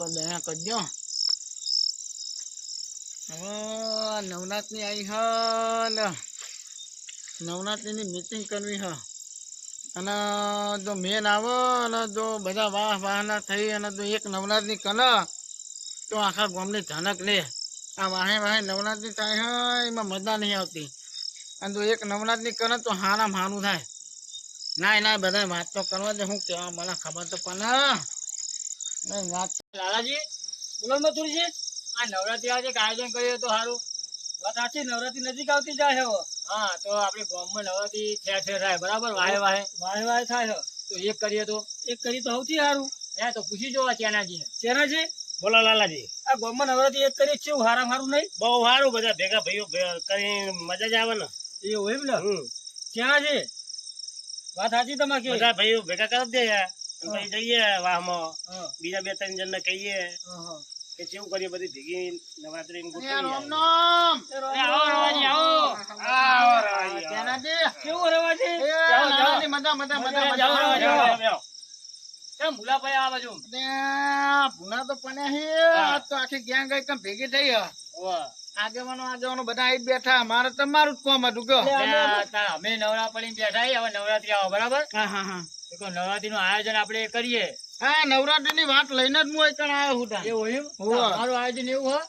ઉપર દયા કરજો. નવરાત્રી આવી હ નવરાત્રીની મિટિંગ કરવી હ. અને જો મેન આવે અને જો બધા વાહ વાહના થઈ અને જો એક નવરાત્રી કરે તો આખા ગામની ધનક લે. આ વાહે વાહે નવરાત્રી થાય હ, એમાં મજા નહીં આવતી. અને જો એક નવરાત્રી કરે તો હારામ હારું થાય. ના ના બધા વાત તો કરવા દે, હું કેવા મને ખબર તો પણ વાત લાલાજી બોલો મથુરજી આ નવરાત્રી આજે આયોજન કર્યું તો સારું. વાત સાચી નવરાત્રી નજીક આવતી જાય છે હવે. હા તો આપણે ગામમાં નવરાત્રી ઠેર ઠેર થાય બરાબર? વાહે વાહે. વાહે વાહે થાય તો એક કરીએ તો? એક કરીએ તો સૌથી સારું. હે તો પૂછી જોવા ચેનાજી ચેનાજી બોલો લાલાજી. આ ગામમાં નવરાત્રી એક કરીએ છે હારું નહીં? બહુ સારું બધા ભેગા ભાઈઓ કરી મજા જ આવે ને. એવું એમ ને. ચેનાજી વાત સાચી તમારે બધા ભાઈઓ ભેગા કરી દે યાર. પછી જઈએ વાહમાં. બીજા બે ત્રણ જણ કહીએ હા, હા. કે કેવું કરીએ બધી ભેગી નવરાત્રી ને ભેગી થઈ આગેવાનો આગેવાનો બધા આવી બેઠા. મારે તમારું જ કોમ હતું અમે નવરા પડીને બેઠા હવે નવરાત્રી આવો બરાબર? હા હા હા. તો કહો નવરાત્રી નું આયોજન આપણે કરીએ. હા નવરાત્રી ની વાત લઈને જ હું એકણ આવ્યો હું એવું અમારું આયોજન એવું હોય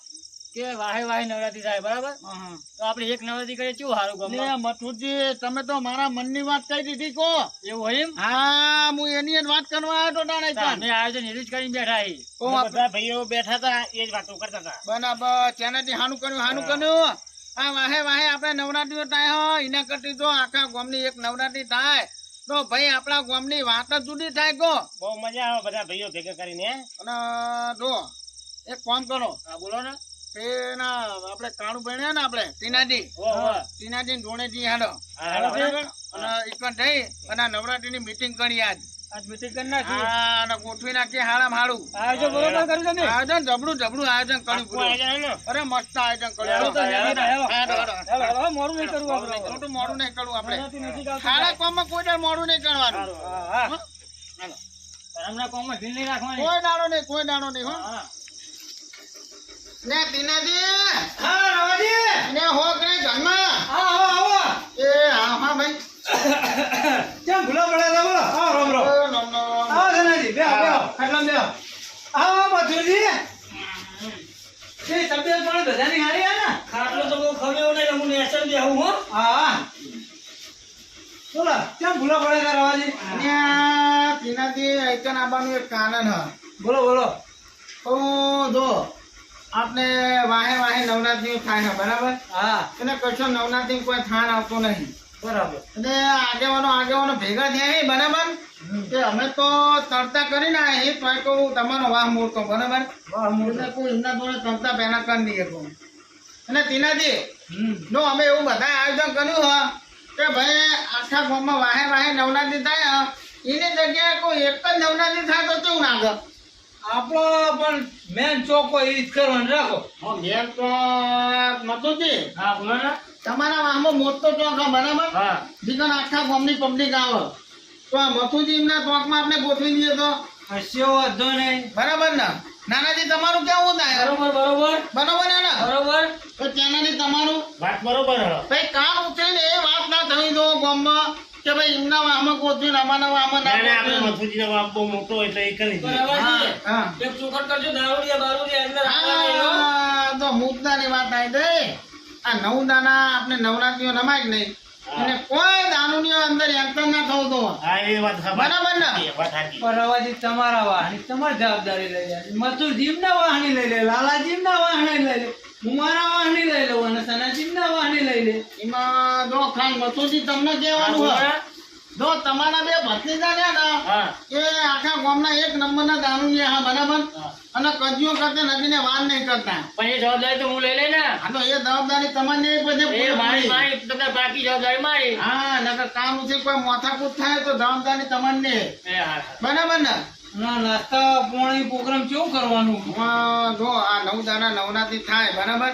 કે વાહે વાહે નવરાત્રી થાય બરાબર? હા, હા. તો આપણે એક નવરાત્રી કરીએ કેવું સારું ને મથુરજી તમે તો મારા મનની વાત કહી દીધી કો. એવું હોય એમ? હા હું એની વાત કરવા આવ્યો તો ડાણે અમે આયોજન એનું જ કરીને બેઠા બધા ભાઈઓ બેઠા હતા એ જ વાતો કરતા હતા. બરાબર તેનાથી હાનું કર્યું હાનું કર્યું. આ વાહે વાહે આપણે નવરાત્રીઓ થાય હો એના કરતી તો આખા ગામની એક નવરાત્રી થાય. તો ભાઈ આપણા ગામની વાત જ જુદી થાય કો બહુ મજા આવે બધા ભાઈઓ ભેગા કરીને અને જો એક કામ કરો. હા બોલો ને. એના આપણે કાણું ભણ્યા ને આપણે ટીનાજી? ટીનાજી ધોણેજી હાડો. અને એકવાર જઈ અને નવરાત્રીની મીટિંગ કરી આજ. આજ મીટિંગ કરી નાખી હા અને ગોઠવી નાખીએ હારામ હાડું આયોજન બરોબર કર્યું તમે આયોજન જબરું જબરું આયોજન કર્યું પૂરું. આયોજન હે ને? અરે મસ્ત આયોજન કર્યું હાલો તો હેલો તો હેલો. હાલો, હાલો. હેલો, હેલો, મોડું નહીં કરવું આપણે ખોટું મોડું નહીં કરવું આપણે નવરાત્રી નજીક આવતી સારા જાય. કામમાં કોઈ દાડો મોડું નહીં કરવાનું સારું. હા, હા. હો? ધર્મના કામમાં ઢીલ નહીં રાખવાની કોઈ દાડો નહીં કોઈ દાડો નહીં હો ને હા રવાજી ને હા એ હા હા ભાઈ કેમ ભૂલા પડ્યા બોલો? હા રામ રામ. બે આવો ધનાજી બે બેહો ખાટલામાં બેહો. આવો મધુરજી. એ તબિયત પણ બધાની હારી આ ને? ખાટલો તો બહુ ખવ્યો નહીં હું નેસર બેહું હો. હા. બોલો કેમ ભૂલા પડ્યા રવાજી? ને ટીનાજી આઈકન આવવાનું એક કાનન હ. બોલો બોલો. તો જો આપણે વાહે વાહે નવરાત્રીઓ થાય ને બરાબર? હા. એને કશો નવરાત્રી કોઈ થાણ આવતો નહીં. બરાબર. અને આગેવાનો આગેવાનો ભેગા થયા બરાબર? કે અમે તો તરતા આવ્યા છીએ તોય કહું તમારો વાહ મોટો બરાબર? એટલે કોઈ એમના જોડે તરતા પહેલા કરી દઈએ કહું અને તીનાજી જો અમે એવું બધા આયોજન કર્યું હ કે ભાઈ આખા ગામમાં વાહે વાહે નવરાત્રી થાય એની જગ્યાએ કોઈ એક જ નવરાત્રી થાય તો કેવું લાગે? આપણો પણ મેન ચોકો એ જ કરવાનું. રાખો. મેન તો નતું હા બોલો ને. તમારા વાહમાં મોટો ચોક બરાબર? બીજા આખા ગામની પબ્લિક આવે. તો આ મથુજી એમના ચોકમાં આપણે ગોઠવી દઈએ તો? કશો વાંધો નહીં. બરાબર ને? નાનાજી તમારું કેવું થાય? બરોબર બરોબર. બરોબર ને ને બરોબર. તો ત્યાંનાથી તમારું? વાત બરોબર ભાઈ કામ ઉતરીને એ વાત ના થઈ દો ગામમાં કે ભાઈ એમના વાહમાં ગોઠવીને અમારા વાહમાં ના ના, ના, આપણે ગોઠવીને. બાપ બહુ મોટો એટલે એ કરી બરાબર હા એક ચોખટ કરજો દારૂડિયા બારૂડિયા અંદર હા તો મુદ્દાની વાત આવી ગઈ. આ નવ દાના આપણે નવરાત્રીઓ નમાય જ નહીં? અને કોઈ દારૂની અંદર એન્ટર ના થવું સાચી. બરાબર ને? એ વાત પરવાજી તમારા વાહની તમારી જવાબદારી લઈ લે મથુર જીમના વાહની લઈ લે લાલાજી ના વાહની લઈ લે હું મારા વાહની લઈ લઉં અને સના જીમના વાહની લઈ લે. એમાં જો ખાન મથુરજી તમને કહેવાનું હોય. જો તમારા બે ભત્રીજા ને હા, એ આખા ગામના એક નંબરના દારૂડિયા હા બરાબર. અને કજીઓ કરતા નદીને વાન નહીં કરતા. પણ એ જવાબદારી તો હું લઈ લે ને. આ તો એ જવાબદારી તમારે પછી એ મારી મારી તો બાકી જવાબદારી મારી. હા નકર કામ છે કોઈ માથાકૂટ થાય તો જવાબદારી તમારે નહીં. બરાબર ને? ના નાસ્તા પોણી પ્રોગ્રામ કેવું કરવાનું? જો આ નવ દાડા નવરાત્રી થાય બરાબર?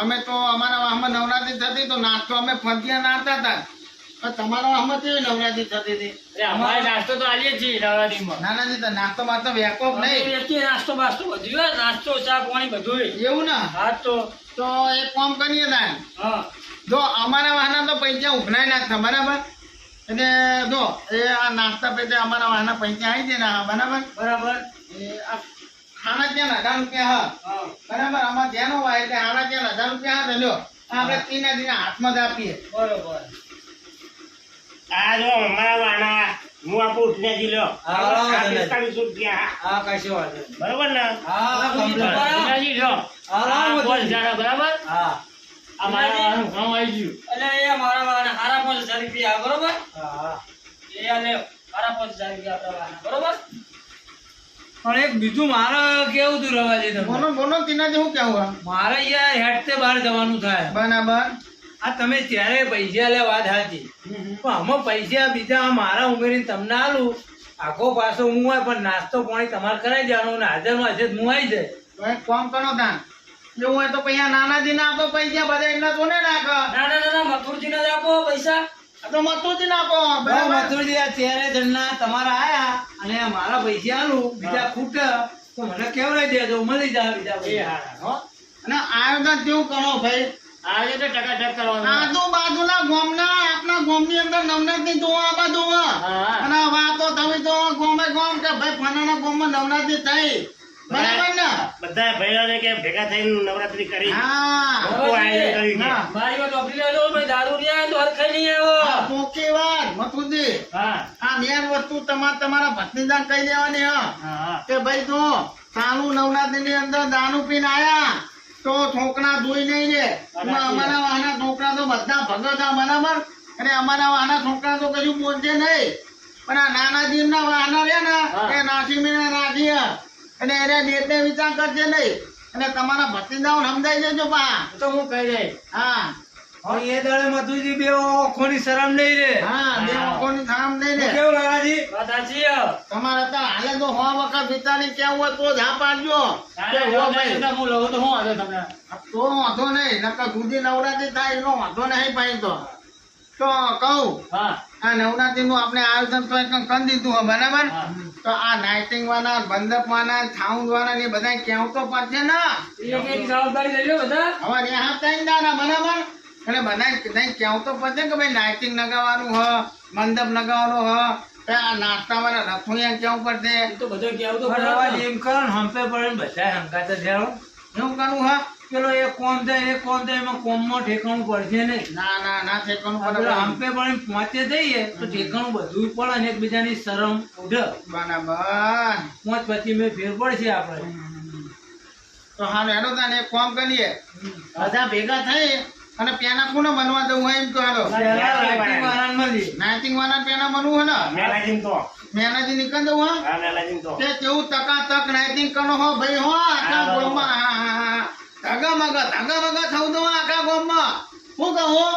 અમે તો અમારા વાહમાં નવરાત્રી થતી તો નાસ્તો અમે ફરજિયા નાતા હતા. તમારા આમાં કેવી નવરાત્રી થતી હતી? અમારે નાસ્તો તો આલીએ છીએ નવરાત્રીમાં. નાના જી તો નાસ્તો માસ્તો વ્યાપક નહીં. વ્યક્તિ નાસ્તો બાસ્તો બધું નાસ્તો ચા પાણી બધું એવું ને? હા તો. તો એક કામ કરીએ તાન હા. જો અમારા વાહના તો પૈસા ઉઘરાઈ નાખતા બરાબર? એટલે જો એ આ નાસ્તા પૈસા અમારા વાહના પૈસા આવી જાય ને બરાબર? બરાબર. એ આ ખાના ત્યાં હજાર રૂપિયા હા. હા. બરાબર? અમારે ધ્યાન હોય એટલે હાડા ત્યાં હજાર રૂપિયા હા લ્યો. આપણે તીના દીના હાથમાં જ આપીએ. બરોબર. આ જો અમારા વાના હું આપું ઉઠને જી આ હા, રૂપિયા. હા કશો વાંધો નહીં. ને? હા વિનાજી લ્યો. હા, બોલ જરા, બરાબર? હા. આ મારા આવી ગયું. એટલે એ મારા વાળાના હારા પાંચ હજાર રૂપિયા બરોબર? એ આ હારા પાંચ હજાર રૂપિયા આપણા બરોબર? પણ એક બીજું મારે કેવું તું રવાજી તમને? બોલો બોલો તીના હું કેવું મારે યાર હેઠતે બહાર જવાનું થાય. બરાબર. આ તમે ત્યારે પૈસા લે વાત સાચી. પણ આમાં પૈસા બીજા મારા ઉમેરીને તમને આલું. આખો પાછો હું હોય પણ નાસ્તો પાણી તમારે કરાવી દેવાનો અને હાજરમાં હજર હું આવી જાય. કોમ કરો તાન જો હોય તો પૈસા નાના જી ના આપો પૈસા બધા એમના તો ને નાખો ના ના ના ના મથુરજી ને આપો પૈસા. આ તો મથુરજી નાખો મથુરજી આ ત્યારે જણના તમારા આયા અને મારા પૈસા આલું બીજા ખૂટે. તો મને કેવડાવી દેજો મળી જાય બીજા પૈસા. અને આયોજન કેવું કરો ભાઈ? આજે તો ટકા ટક કરવાનું. આજુબાજુના ગામના આપણા ગામની અંદર નવરાત્રી જોવા આવા જોવા. અને વાતો તમે તો ગોમે ગોમ કે ભાઈ ફલાણા ગામમાં નવરાત્રી થઈ. બરાબર ને? બધા ભાઈઓને કે ભેગા થઈને નવરાત્રી કરી. હા. આખું આયોજન કર્યું છે. હા. મારી વાત વાપરી લેજો ભાઈ દારૂ રહ્યા તો હરખાઈ નહીં આવો. પોકી વાત મથુજી. હા. આ મેન વસ્તુ તમારે તમારા ભત્રીજાને કહી દેવાની હ. હા કે ભાઈ તો ચાલુ નવરાત્રી ની અંદર દારૂ પીને આયા તો છોકરા ધોઈ નહીં રે અમારા વાહના છોકરા તો બધા ભગત બરાબર? અને અમારા વાહના છોકરા તો કશું બોલશે નહીં પણ આ નાનાજી ના વાહના રે ને. એ નાસી મીને નાસી અને એને ડેટને વિચાર કરશે નહીં અને તમારા ભત્રીજાઓને સમજાઈ દેજો પા તો હું કહી દઈશ. હા. એ દાડે મધુજી બે ઓખોની શરમ નહીં રે હા બે લોકોની થામ નહીં ને કેવું લાલાજી વાત સાચી તમારે અત્યારે હાલે તો વખત વિચારી કેવું હોય તો જ હા પાડજો. કે હો ભાઈ. હું લઉં તો હું વાંધો તમને તો વાંધો નહીં નકર સુધી નવરાત્રી થાય એનો વાંધો નહીં ભાઈ તો. તો કહું હા. આ નવરાત્રી નું આપણે આયોજન તો કરી દીધું બરાબર? તો આ નાઇટિંગ વાળા બંધક વાળા સાઉન્ડ વાળા ને બધા કેવું તો પડશે ને. જવાબદારી લઈ લો બધા. હવે ને હા ત્રણ બરાબર? અને બધા નહીં કહેવું તો પડશે કે ભાઈ નાઇટિંગ લગાવવાનું હ મંડપ લગાવવાનો હ આ નાસ્તા વાળા રસોઈયા કેવું પડશે? તો બધું કેવું તો એમ કરો ને હંપે પડે ને બધા હંકાતે એવું કરવું હા? પેલો એ કોમ થાય એક કોમ થાય એમાં કોમમાં ઠેકાણું પડશે નહીં. ના ના ના ઠેકાણું હંપે પડે પહોંચે જઈએ તો ઠેકાણું બધું પડે ને એકબીજાની શરમ ઉડે બરાબર. પહોંચ પછી મેં ફેર પડશે આપણે. તો હાલ એનો તાને એક કોમ કરીએ. બધા ભેગા થઈ અને પેના કોને બનવા દઉં હોય એમ તો હાલો. નાઇટિંગ વાળા પેના બનવું હે ને? મેલાજીન તો. મેનાજી નીકળ દઉં હા? મેલાજીન તો. તે કેવું તકા તક નાઇટિંગ કરો હો ભાઈ હો આખા હા ધાગા મગા ધગા મગા થવું તો આખા ગોમમાં. શું કહું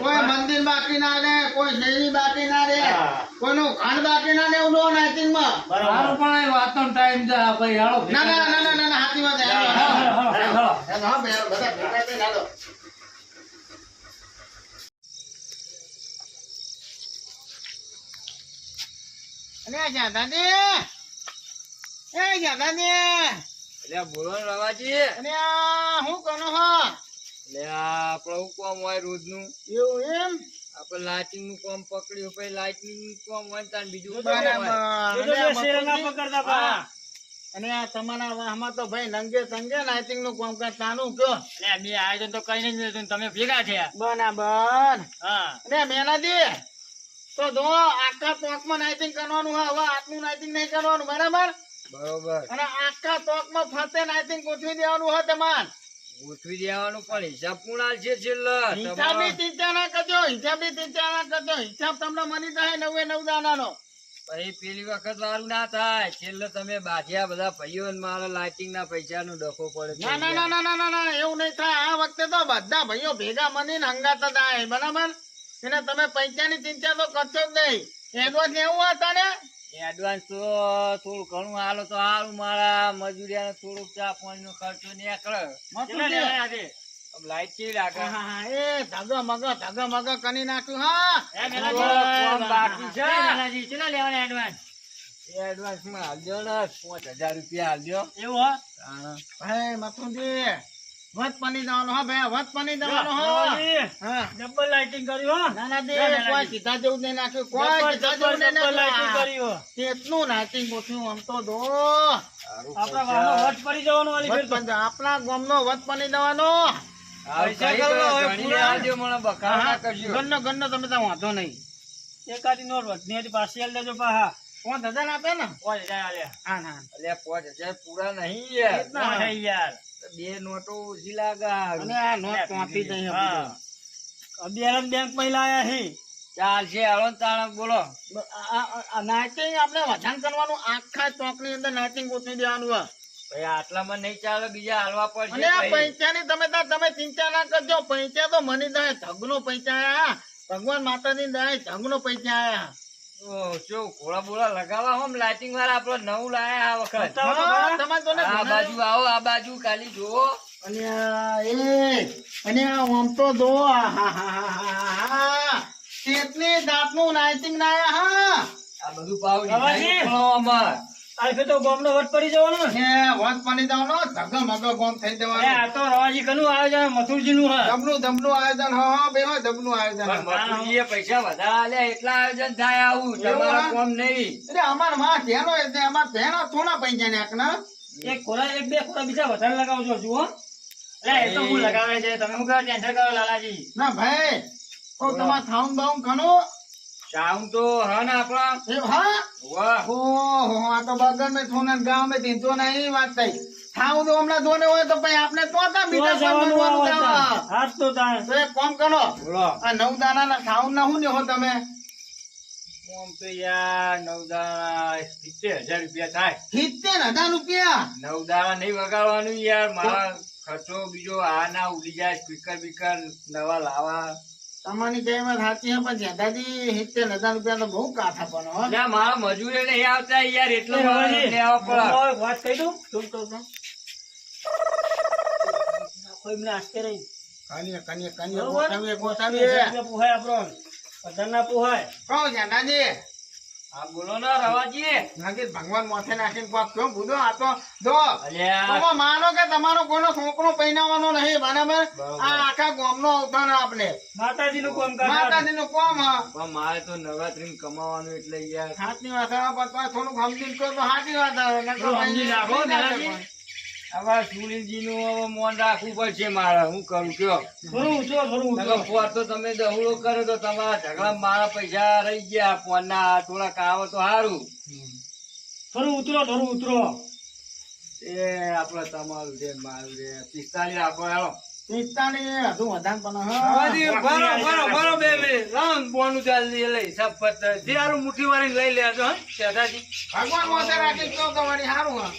કોઈ મંદિર બાકી ના રે કોઈ શેરી બાકી ના રે કોઈ કોઈનું ખાંડ બાકી ના રહે એવું નાઇટિંગમાં બરાબર. પણ એ વાતનો ટાઈમ છે ભાઈ હાલો. ના ના ના ના ના ના હાથી વાત હા, હા. હા, હા, હા. હેડો, હા, બે- બધા ભેગા થઈને હેડો. અને એ એટલે બોલો ને રવાજી અને હો એટલે આપણે હું કોમ હોય રોજનું? એવું એમ? આપણે લાઇટિંગનું કોમ પકડ્યું પછી લાઇટિંગનું કોમ હોય તાન બીજું કોમ બરાબર. હોય. અને આ મફતજી? પકડતા હા. અને આ તમારા વાહમાં તો ભાઈ નંગે સંગે લાઇટિંગનું કામ તાનું કયો? એટલે આયોજન તો કઈ નહીં તમે ભેગા થયા. બરાબર. હા. અરે મેનાજી તો જો આખા ટોકમાં નાઇટિંગ કરવાનું હવે આટલું નાઇટિંગ નહીં કરવાનું બરાબર? બરોબર. અને આખા ટોકમાં ફરતે નાઇટિંગ ગોઠવી દેવાનું હોય તમારે. ગોઠવી દેવાનું પણ હિસાબ પૂર્ણ છે છેલ્લે? હિસાબી ચિંતા ના કરજો હિસાબી ચિંતા ના કરજો. હિસાબ તમને મળી જાય નવે નવ દાનાનો પછી પેલી વખત વાળું ના થાય. છેલ્લે તમે બાજ્યા બધા ભાઈઓ મારો લાઇટિંગ ના પૈસા નો ડખો પડે ના ના ના ના ના ના એવું નહીં થાય. આ વખતે તો બધા ભાઈઓ ભેગા મળીને ને હંગાતા આય બરાબર? એને તમે પૈસાની ચિંતા તો કરશો જ નહીં. એડવાન્સ એવું હતા ને એડવાન્સ તો થોડું ઘણું હાલો તો હારું મારા મજૂરિયા થોડુંક ચા પાણી નો ખર્ચો નીકળે. લાઈટ કેવી લાગે? હા, હા, હા, એ ધગા મગા ધગા મગા કરી નાખ્યું હા. બાકી છે? હા. ચેટલા લેવાના એડવાન્સ એડવાન્સમાં હાલજો ને પાંચ હજાર રૂપિયા હાલજો એવું હો. ભાઈ મથુજી વત પાણી દેવાનો હા ભાઈ વત પાણી દેવાનો હા. ડબલ લાઇટિંગ કર્યું હો. ના ના દે કોઈ સીધા જેવું નહીં નાખ્યું. કોઈ સીધા જેવું નહીં ડબલ લાઇટિંગ નાખ્યું કર્યું. કેટલું ગોઠવ્યું આમ તો દો. આપણા પડી જવાનું વાલી વત ફેર આપણા ગામનો વત પાણી દેવાનો પૂરા. ગન્નો ગન્નો તમે વાંધો નહીં. એકાદી નોટ વધની પાછી આલી દેજો પાહા. પાંચ હજાર આપે ને? પાંચ હજાર આલ્યા. હા હા. ના થાય યાર? અને આ નોટ હા. નાચિંગ આપણે વધાન કરવાનું આખા ચોકની અંદર નાચિંગ ગોઠવી દેવાનું હોય. અને આ પૈસાની તમે તમે ચિંતા ના કરજો પૈસા તો મને દે ધગનો પૈસા આયા. ભગવાન માતાની દે ધગનો પૈસા આયા. બતાવો તો હા, ખરા. તમારે જોને ઘણા- અને આ એ અને આ આમ તો જો આ હા હા હા હા હા કેટલી જાતનું ના આયા હા. આ ફેર તો ગામનો વટ પડી જવાનો ને. વટ પડી જવાનો દેવાનો ધગા ગોમ થઈ એ આ તો રવાજી કનું આયોજન મથુરજી નું હા. જબનું જબનું આયોજન હા હા બે હા જબનું આયોજન હા. પૈસા વધારે આલે એટલા આયોજન થાય આવું તમારા ગોમ નહીં. એટલે અમારમાં કેનો એટલે અમાર ભેનો થોડા પૈસા ને એકના એક ખોરા એક બે કોરા બીજા વધારે લગાવજો જુઓ. એટલે એ તો હું લગાવે છે તમે હું કહો ટેન્શન કરો લાલાજી. ના ભાઈ તો તમાર થાઉન બાઉન ખનું શામ તો હા ને આપણા. એ હા? વાહ. ઓહો આ તો બગર મેં થોને ગાંવ મેં દીધો નહીં વાત થઈ. થાઉન તો હમણાં જોને હોય તો પછી આપણે તો હતા બીજા કોઈ બનવાનું હતા. હાથ તો તાણ તો એક કામ કરો. બોલો. આ નવ દાના ના થાઉન ના હું ને હો તમે? આમ તો યાર નવ દાણા સિત્તેર હજાર રૂપિયા થાય. સિત્તેર હજાર રૂપિયા? નવ દાણા નહીં વગાડવાનું યાર. મારા ખર્ચો બીજો આ ના ઉડી જાય સ્પીકર બીકર નવા લાવા. તમારી કહેવત સાચી પણ જેઠાજી સિત્તેર હજાર રૂપિયા તો બહુ કાઠા પણ હો. મારા મજૂરે નહીં આવતા યાર એટલો એ મારે રવાજી, લેવા પડે વાત કહી દઉં? શું કહું કોઈ એમને આસ્તે રહી કનીએ કનીએ કનીએ ગોઠવીએ ગોઠવીએ પોહાય આપણો. પધારના પોહાય. કહો જેઠાજી. હા બોલો ને રવાજી. નક્કી ભગવાન માથે નાખીને કોક કહો બુધો આ તો જો તમે માનો કે તમારો કોઈનો છોકરો પૈણાવાનો નહીં બરાબર? આ આખા ગામનો અવતાર આપણે માતાજી નું કામ માતાજી નું કોમ હા. મારે તો નવરાત્રી કમાવાનું એટલે યાર. સાચી વાત આવે પણ થોડુંક સમજીને કહો તો સાચી વાત આવે સમજી રાખો, હવે સુનિલજી હવે મોન રાખવું પડશે મારે. હું કરું કયો? થોડું ઊંચો થોડું ઊંચો નકર તો તમે દહુડો કર્યો તો તમારા ઝઘડા મારા પૈસા રહી ગયા. ફોન ના થોડાક તો સારું. થોડું ઉતરો થોડું ઉતરો. એ આપડે તમારું છે મારું છે. પિસ્તાલીસ આપો હેલો પિસ્તાલીસ હજુ વધારે પણ ભરો, ભરો, ભરો બે મિનિટ. લાવો બોનું ચાલી લઈ હિસાબ પત્ર. જે હારું મુઠ્ઠી વાળી લઈ લેજો હો. ભગવાન તો વળી સારું હા.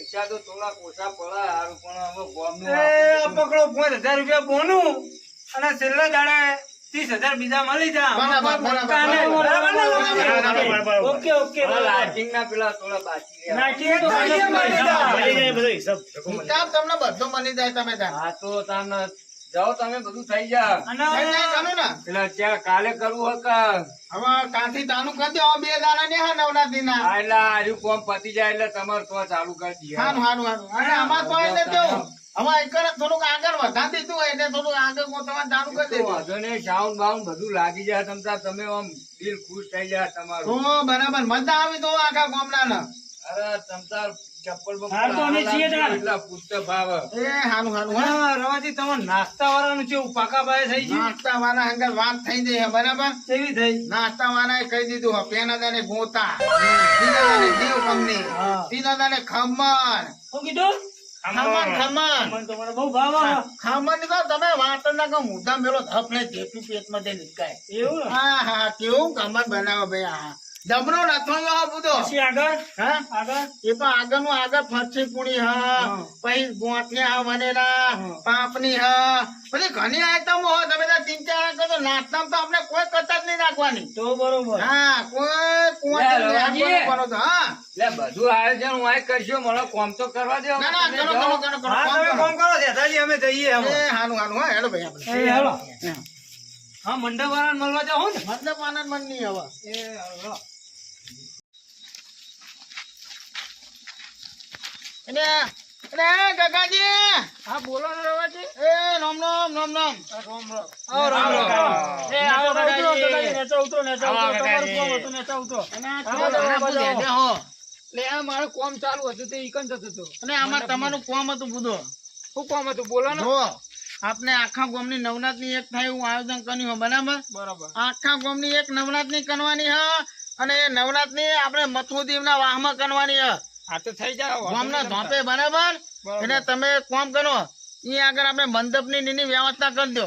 પૈસા તો થોડા ઓછા પડે સારું પણ હવે ગોમનું એ પકડો પાંચ હજાર રૂપિયા બોનું અને છેલ્લા દાડે ત્રીસ હજાર બીજા મળી જા બરાબર, બરાબર, કાને, બરાબર. બરાબર ને, રવાજી? ઓકે ઓકે લાઇટિંગ ના પેલા થોડા બાકી રહ્યા. નાખીએ તો એક જ મળી જાય. બધો હિસાબ હિસાબ તમને બધો મળી જાય તમે હા તો તમે જાઓ તમે બધું થઈ જા ને? ત્યાં કાલે કરવું હોય હવે કાંથી તાનું કરી દો બે દાડા ને હા નવરાત્રી ના એટલે આર્યું કોમ પતી જાય એટલે તમારે તો ચાલુ કરી દઈએ. સારું સારું સારું અને આમાં તો એટલે કેવું? હવે એક થોડુંક આગળ વધારી દીધું એટલે થોડુંક આગળ ગોઠવવાનું ચાલુ કરી દીધું વાંધો નહીં સાઉન્ડ બાઉન્ડ બધું લાગી જાય તમતા તમે આમ દિલ ખુશ થઈ જાય તમારું. તમારું બરાબર મજા આવી તો આખા ગામડા ને અરે તમતાર નાસ્તા વાળાનું પાકા ભાઈ થઈ ગયું. નાસ્તા વાળા વાત થઈ બરાબર? કેવી થઈ? નાસ્તા કહી દીધું ગોતા દેવ કંપની ખમણ. શું કીધું? ખમણ ખમણ. મને બહુ ભાવ ખમણ કહો તમે વાત ના કહો મુદ્દા મેળો ધપ ને જેટલું પેટમાં તે નીકળાય એવું? હા હા કેવું ખમણ બનાવો ભાઈ હા હા બુધો. પછી આગળ? હા? આગળ? એ પણ આગળનું આગળ ફરસી પૂરી હા. હા. પછી ગોઠિયા હા વનેલા પાપની હા. પછી ઘણી આઈટમો હોય તમે તો ચાર કરો તો તો આપણે કોઈ કતાર નહીં રાખવાની. તો બરોબર. હા કોઈ કરો તો હા. બધું આયોજન હું આ કરશો મને કોમ તો કરવા દો. ના ના કરો કરો કરો કરો કોમ કરો. જેઠાજી અમે જઈએ અમે એ હાનું હાનું હા હેલો ભાઈ આપણે. એ હા. મંડપ આનંદ મળવા જાવ ને. મતલબ આનંદ મન નહીં હવે. એ એટલે એટલે કાકાજી હા બોલો ને રવાજી. એ નોમ નોમ નોમ નોમ. રોમ રોમ. આવો રોમ રોમ. એ આવો કાકાજી. નેચે ઉતરો, નેચે ઉતરો. તમારું કોમ હતું, નેચે ઉતરો. અને તમે હો લે આ મારો કોમ ચાલુ હતું તે ઈકન જતું હતું. અને આમાં તમારું કોમ હતું બુધો. શું કોમ હતું? બોલો ને. આપણે આખા ગામની નવરાત્રી એક થાય એવું આયોજન કર્યું બરાબર? બરોબર. આખા ગામની એક નવરાત્રી કરવાની હ અને નવરાત્રી આપણે મથુદેવના વાહમાં કરવાની હ. આ તો થઈ જાય ગામના ધોપે બરાબર? બરાબર. એટલે તમે કોમ કરો. એ આગળ આપણે મંડપની નીની વ્યવસ્થા કરી દો.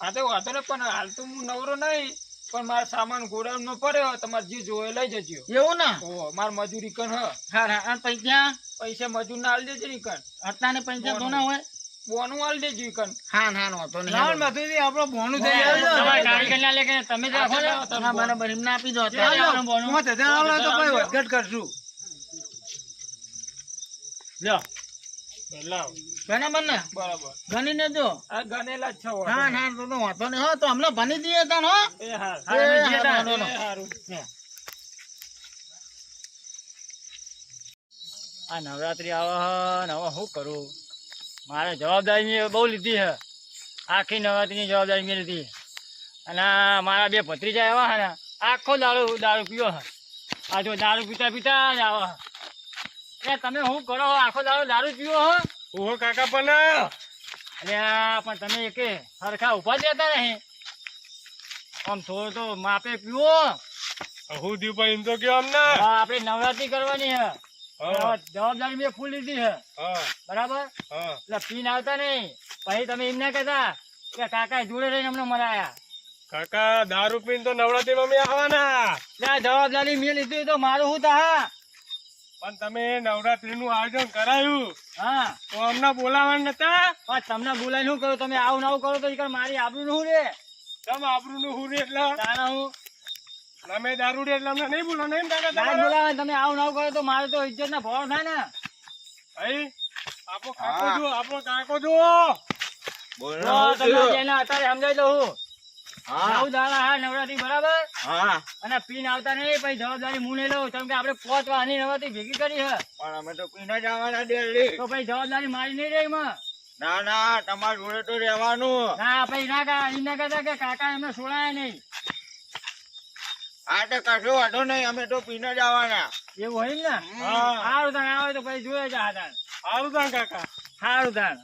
હા તો વાંધો નહીં પણ હાલ તો હું નવરો નહીં પણ મારો સામાન ગોડાઉનમાં પડ્યો તમારે જે જોવે લઈ જજો. એવું ને? ઓહો માર મજૂરી કન હ. હા હા પૈસા? પૈસા મજૂર ના આલ દેજો કન અત્યારે પૈસા તો હોય? બોનું આલ દેજો ઈ કન હા ના નો તો નહીં. આપણો થઈ હા, તમારે કારીગર ના લે કે તમે રાખો ને. હા, તમે હા એમને આપી દો. હું તો કોઈ વધઘટ કરશું. લ્યો. લાવ બરાબર ને બરાબર. ગણીને જો. આ ગણેલા જ હા હા તો તો વાંધો નહીં. હો તો હમણાં ભણી દઈએ તાન હો. એ હાર. હા, અમે જઈએ તાન. એ હારું. આ નવરાત્રી આવે હ ને હવે શું કરું? મારે જવાબદારી મેં બહુ લીધી છે. આખી નવરાત્રીની જવાબદારી મેં લીધી. અને મારા બે ભત્રીજા એવા હે ને આખો દારૂ દારૂ પીવો હે આ જો દારૂ પીતા પીતા જ આવે હે. એ તમે શું કરો આખો દારૂ દારૂ પીવો હો. ઓહો કાકા પણ. અરે પણ તમે એકે સરખા ઊભા દેતા નહીં. આમ થોડો તો માપે પીવો. હું પણ એમ તો કયો અમને આપડે આપણે નવરાત્રી કરવાની હે. જવાબદારી મેં ફૂલ લીધી હે. બરાબર? એટલે પીન આવતા નહીં. પછી તમે એમ ના કહેતા કે કાકા જોડે રહીને અમને મરાયા. કાકા દારૂ પીને તો નવરાત્રીમાં મેં આવવાના. એટલે આ જવાબદારી મેં લીધી તો મારું શું થા પણ તમે નવરાત્રી નું આયોજન કરાયું. હા. તો અમને બોલાવવા નતા? તમને બોલાય શું કરો? તમે આવું ના કરો તો મારી આબરૂ નું રે? તમે આબરૂ નું હું રે એટલે? તારા હું? અમે દારૂ રે એટલે અમને નહીં બોલો નહીં બોલાવે તમે આવું ના કરો તો મારે તો ઇજ્જત ના ભાવ થાય ને. ભાઈ આપણો કાકો. જો આપણો કાકો જો તો તમે જેને અત્યારે સમજાઈ દઉં હું. નવ દાડા હા નવરાત્રી બરાબર? હા. અને પીન આવતા નહીં પછી જવાબદારી હું નહીં લઉં. કેમ કે આપણે પોત વાની નવરાત્રી ભેગી કરી હે. પણ અમે તો પીને જવાના આવવાના તો પછી જવાબદારી મારી નહીં રહી ના ના તમારા જોડે તો રહેવાનું. ના પછી ના કા એમ ના કહેતા કે કાકા એમને છોડાયા નહીં. આ તો કશો વાંધો નહીં અમે તો પીને જવાના એવું હોય ને? સારું તાણ આવે તો પછી જોયે જા તાણ. સારું કાકા. સારું તાણ.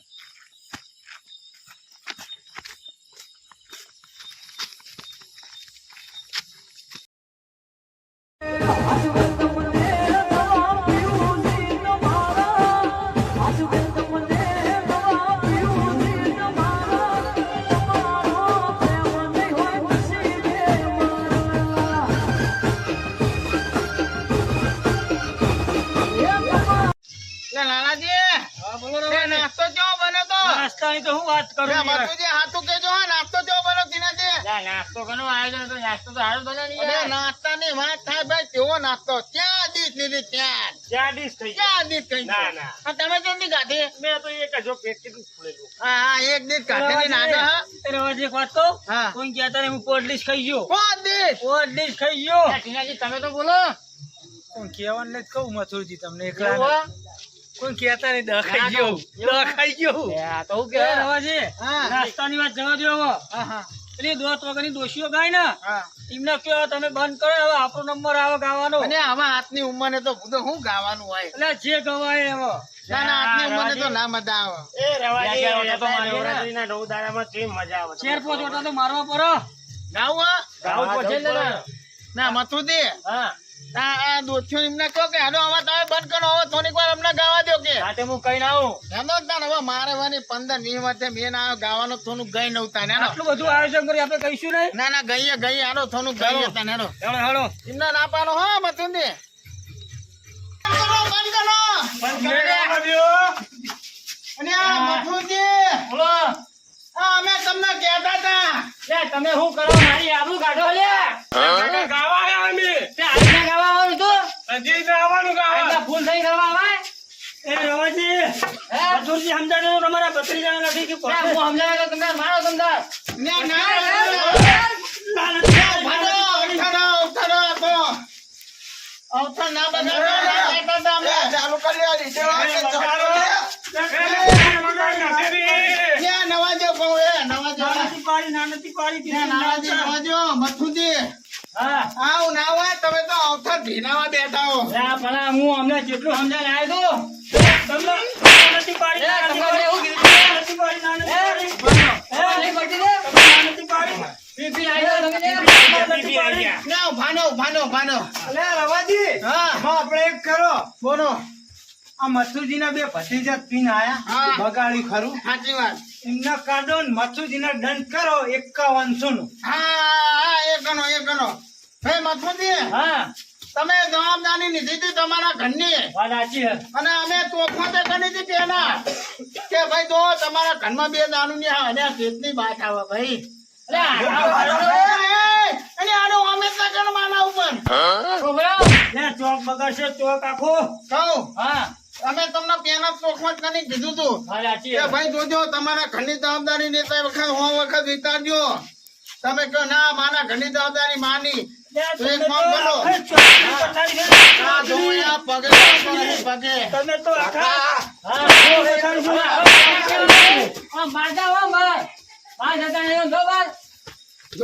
હતો નાસ્તો તો હારું બને નહીં અરે યાર. વાત થાય ભાઈ કેવો નાસ્તો? ત્યાં દીઠ લીધી ત્યાં? ચાર ડીશ થઈ ત્યાં દીઠ કઈ ના, ના. હા, તમે કેમની ગાધી મેં તો એક જ પેટ કેટલું ફૂલેલું. હા હા એક દીઠ કાઢેલી નાગા હા. એ એક વાત કહું? હા. કોઈ કહેતા નહીં, હું પોટલીસ ખાઈ ગયો. પાંચ દીઠ પોટલીસ ખાઈ ગયો. ટીનાજી તમે તો બોલો. કોણ કહેવાનું નથી કહું મથુરજી તમને એકલા? કોઈ કહેતા નહીં દહ ખાઈ ગયો? ગયો. તો હું નાસ્તાની વાત જવા દો હવે. હા હા. પેલી દોસ્ત વગરની દોશીઓ ગાય ને. હા કયો તમે બંધ કરો હવે આપણો નંબર આવે ગાવાનો. અને આવા હાથની ને તો શું ગાવાનું હોય? એટલે જે ગવાય એવો ના ના હાથની ઉંમરે તો ના મજા આવે. એ રવાજી યા, યા, તો યા, નવરાત્રીના નવ દાડામાં કેમ મજા આવે? શેર તો મારવા પડો. ગાવું હા? ગાવું પડશે ના. ના મથુજી હા. આ આ દોસ્તીઓ એમને કહો કે હાલો હવે તમે બંધ કરો હવે થોડીક વાર અમને ગાવા દો કે. હા, માટે હું કઈ ના આવું. હેનો તાન હવે મારે વાની પંદર વીસ વર્ષે મેં ના આવ્યો થોડું ગઈ નવું તાન આટલું બધું આયોજન કરી આપણે કહીશું નહીં? ના ના ગઈએ ગઈએ હાલો થોડું ગઈએ તાન હેનો હેડો. હેડો એમને ના પાડો હો મથુંદી બંધ કરો બંધ કરો. અને આ મથુંજી બોલો. અમે તમને કહેતા હતા. તમે શું કરો? મારી આબરૂ કાઢો લે ગાવા આવ્યા અમે તે આજના ગાવા આવવાનું તું હજી ગાવાનું ગાવા આજના ફૂલ થઈ કરવા આવે એ રવાજી હે મથુરજી સમજાડો તમારા ભત્રીજા નથી કે લે, હું સમજાય તો તમને મારો તમને ના ના ના ભાડો ઉઠાડો ઉઠાડો ના ના ચાલુ કરી આ રીતે નવાજો કહું એ નવાજો નાનથી પાડી નાનથી પાડી ત્યાં નવાજો મથુજી આવ ના હોય તમે તો અવસર ભીનાવા બેઠા હો ભલા હું અમને જેટલું સમજાય આવ્યો તું તમને નાનથી પાડી લે, નાનથી તમને એવું કીધું? નાનથી પાડી નાનથી પાડી હે? નહીં પડતી ને? નાનથી પાડી પીપી આવ્યો તમે લે. નાનથી પાડી ના ભાનો ભાનો ભાનો અલે રવાજી હા હા આપણે એક બોલો આ મથુજી ના બે ભત્રીજા પીન આયા? હા. બગાડ્યું ખરું? સાચી વાત. એમના કાઢો ને મથુજી ના દંડ કરો એકાવનસો નું હા એકનો એકનો. હે મથુજી હા. તમે જવાબદારી લીધી હતી તમારા ઘરની. વાત સાચી અને અમે તોફાતે કરી હતી પેલા કે ભાઈ તો તમારા ઘરમાં બે દારૂ ની અને આ ખેતની બાત આવે ભાઈ. અમે જ તમને પેલા ચોખવટ કરી કીધું તું ભાઈ જોજો તમારા ઘરની જવાબદારી નેતા વખત હો વખત વિચારજો તમે કહો ના મારા ઘરની જવાબદારી માની જો પગે પગે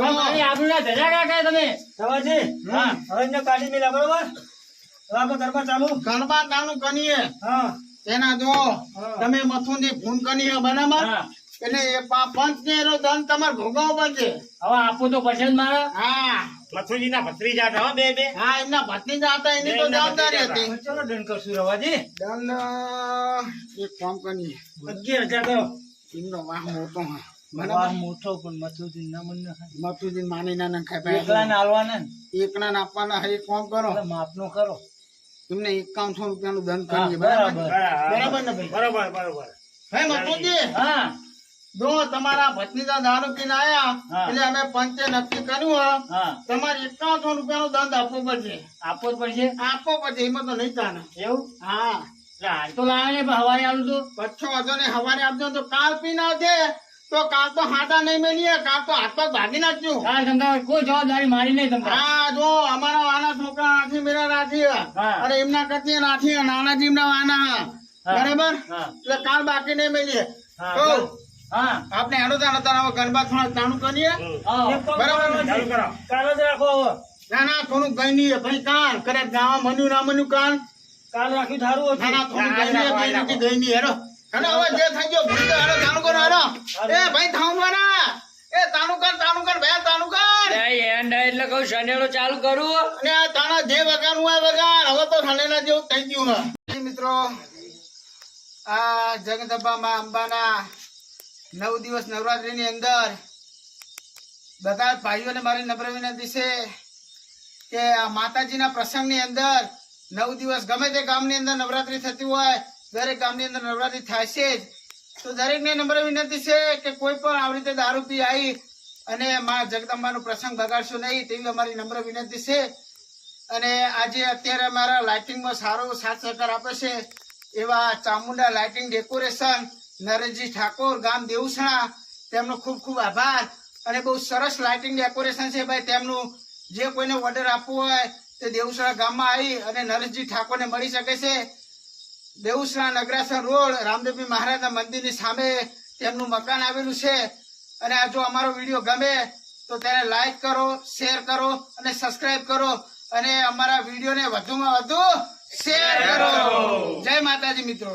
આબરૂના ધજા કાકા તમે. રવાજી હા હવે એને કાઢી મેલા બરોબર? હવે આપણે ચાલુ. ગરબા તાનું કરીએ. હા. એના જો તમે મથુંથી ફોન કરીએ બરાબર? હા. એટલે એ પંચ ને એનો ધન તમારે ભોગવવો પડશે. હવે આપવું તો પડશે જ મારે. હા. મથુજીના ભત્રીજા હતા બે બે. હા એમના ભત્રીજા હતા એની તો જવાબદારી હતી. ચલો દંડ કરશું રવાજી. દંડ એક કામ કરીએ. અગિયાર હજાર કરો. એમનો વાહ મોટો હા. વાહ, મોટો પણ મથુજી ના મન મથુજી માની ના નખાય એકલા ને આલવાના એકના ને આપવાના હા, એક કરો. એટલે કરો. એમને એકાવનસો રૂપિયાનું દંડ કરીએ બરાબર? બરાબર. બરાબર ને ભાઈ? બરોબર બરોબર. ભાઈ મથુજી હા. જો તમારા ભત્રીજા દારૂ પીને આયા એટલે અમે પંચે નક્કી કર્યું તમારે હા. તમારે એકાવનસો રૂપિયાનો દંડ આપવો પડશે. આપવો જ પડશે? આપવો પડશે એમાં તો નહીં ચાલે એવું? હા. એટલે હાલ તો લાવે ને હવારે આલું તું. પચ્છો વાગ્યો ને હવારે આપજો તો કાલ પી ના આવજે. તો કાલ તો હાટા નહીં મેલીએ કાલ તો હાથ પગ ભાગી નાખ્યું હા કોઈ જવાબદારી મારી નહીં તમને હા જો અમારા વાના છોકરા નાથી મેરા રાખી અરે એમના કરતી નાથી નાનાજી એમના વાના. બરાબર? એટલે કાલ બાકી નહીં મેલીએ. તો હા. આપણે હેડો તાણ તારા ગરબા થોડા ચાલુ કરીએ. બરાબર? કાલ જ રાખો ના ના થોડું ગઈ નહીં ભાઈ કાન કરે ગાવા મન્યું ના મન્યું કાન કાલ રાખ્યું ધારું ના ના થોડું ગઈ નહીં ગઈ નહીં હેડો. હેડો હવે જે થઈ ગયો ભૂલ તો હેડો ચાલુ કરો હેડો એ ભાઈ થાઉં વાળા એ તાનું કર તાનું કર ભાઈ તાનું કર એટલે કહું શનેડો ચાલુ કરું. અને આ તાણા જે વગાડવું હોય વગાડ. હવે તો ઠંડેના જેવું થઈ ગયું હે મિત્રો આ જગદંબા અંબાના નવ દિવસ નવરાત્રીની અંદર બધા ભાઈઓને મારી નમ્ર વિનંતી છે કે આ માતાજીના પ્રસંગની અંદર નવ દિવસ ગમે તે ગામની અંદર નવરાત્રી થતી હોય દરેક ગામની અંદર નવરાત્રી છે જ. તો દરેકને નંબર વિનંતી છે કે કોઈ પણ આવી રીતે દારૂ પી આવી અને માં જગદંબાનો પ્રસંગ બગાડશો નહીં તેવી અમારી નમ્ર વિનંતી છે. અને આજે અત્યારે અમારા લાઇટિંગમાં સારો સાથ સહકાર આપે છે એવા ચામુંડા લાઇટિંગ ડેકોરેશન નરેશજી ઠાકોર, ગામ દેવસણા, તેમનો ખૂબ ખૂબ આભાર. અને બહુ સરસ લાઇટિંગ ડેકોરેશન છે ભાઈ, તેમનું. જે કોઈને ઓર્ડર આપવો હોય તે દેવસણા ગામમાં આવી અને નરેશજી ઠાકોરને મળી શકે છે. દેવસણા નગરાસન રોડ રામદેવજી મહારાજના મંદિરની સામે તેમનું મકાન આવેલું છે. અને આ જો અમારો વીડિયો ગમે તો તેને લાઈક કરો શેર કરો અને સબસ્ક્રાઇબ કરો. અને અમારા વિડીયોને વધુમાં વધુ શેર કરો. જય માતાજી મિત્રો.